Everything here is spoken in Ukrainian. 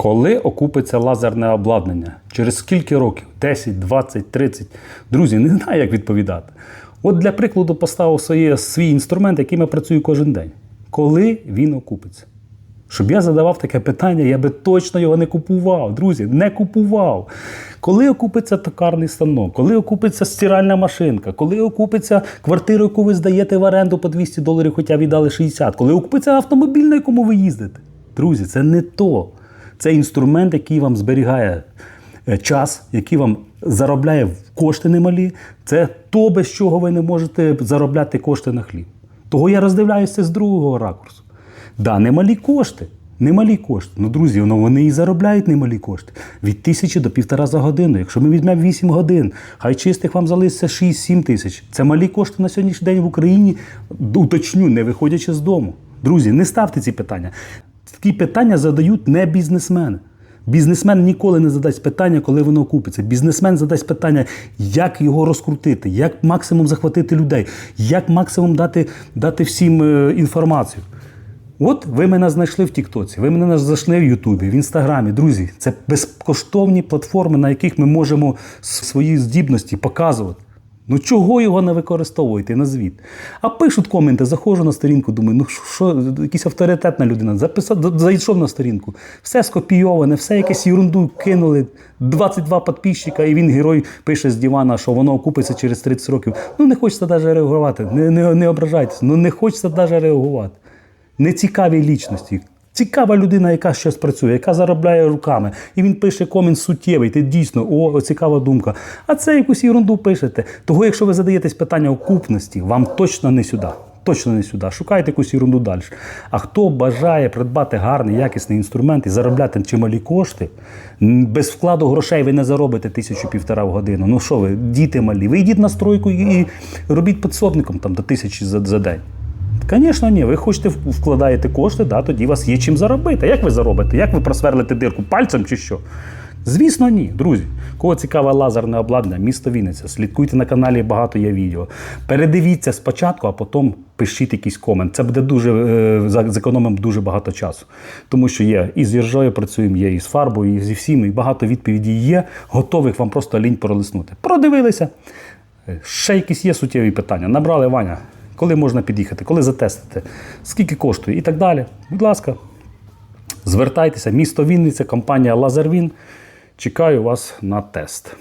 Коли окупиться лазерне обладнання? Через скільки років? 10, 20, 30? Друзі, не знаю, як відповідати. От для прикладу поставив своє, свій інструмент, яким я працюю кожен день. Коли він окупиться? Щоб я задавав таке питання, я би точно його не купував. Друзі, не купував. Коли окупиться токарний станок, коли окупиться стиральна машинка, коли окупиться квартира, яку ви здаєте в оренду по 200 доларів, хоча віддали 60, коли окупиться автомобіль, на якому ви їздите. Друзі, це не то. Це інструмент, який вам зберігає е, час, який вам заробляє кошти немалі. Це то, без чого ви не можете заробляти кошти на хліб. Того я роздивляюся з другого ракурсу. Да, немалі кошти. Немалі кошти. Ну, друзі, ну вони і заробляють немалі кошти. Від тисячі до півтора за годину. Якщо ми візьмемо 8 годин, хай чистих вам залишиться 6-7 тисяч. Це малі кошти на сьогоднішній день в Україні, уточню, не виходячи з дому. Друзі, не ставте ці питання. Такі питання задають не бізнесмени. Бізнесмен ніколи не задасть питання, коли воно окупиться. Бізнесмен задасть питання, як його розкрутити, як максимум захватити людей, як максимум дати, дати всім е, інформацію. От ви мене знайшли в Тіктоці, ви мене знайшли в Ютубі, в Інстаграмі. Друзі, це безкоштовні платформи, на яких ми можемо свої здібності показувати. Ну чого його не використовуєте? Назвіть. А пишуть коменти, заходжу на сторінку, думаю, ну що, якась авторитетна людина. Записав, зайшов на сторінку. Все скопійоване, все якесь ерунду кинули. 22 підписчика, і він герой пише з дивана, що воно окупиться через 30 років. Ну не хочеться навіть реагувати. Не, не, не ображайтеся, ну не хочеться навіть реагувати. Нецікаві лічності. Цікава людина, яка щось працює, яка заробляє руками. І він пише комент суттєвий, ти дійсно, о, цікава думка. А це якусь ерунду пишете. Того, якщо ви задаєтесь питання окупності, вам точно не сюди. Точно не сюди. Шукайте якусь ерунду далі. А хто бажає придбати гарний, якісний інструмент і заробляти чималі кошти, без вкладу грошей ви не заробите тисячу півтора в годину. Ну що ви, діти малі, ви йдіть на стройку і робіть підсобником там до тисячі за, за день. Звісно, ні. Ви хочете вкладаєте кошти, да, тоді у вас є чим заробити. Як ви заробите? Як ви просверлите дирку пальцем чи що? Звісно, ні, друзі. Кого цікаве лазерне обладнання, місто Вінниця. Слідкуйте на каналі, багато є відео. Передивіться спочатку, а потім пишіть якийсь комент. Це буде дуже е, зекономимо дуже багато часу. Тому що є і з іржою працюємо, є і з фарбою, і зі всім, і багато відповідей є, готових вам просто лінь пролиснути. Продивилися. Е, Ще якісь є суттєві питання. Набрали Ваня. Коли можна під'їхати, коли затестити, скільки коштує і так далі. Будь ласка, звертайтеся, місто Вінниця, компанія Лазервін. Чекаю вас на тест.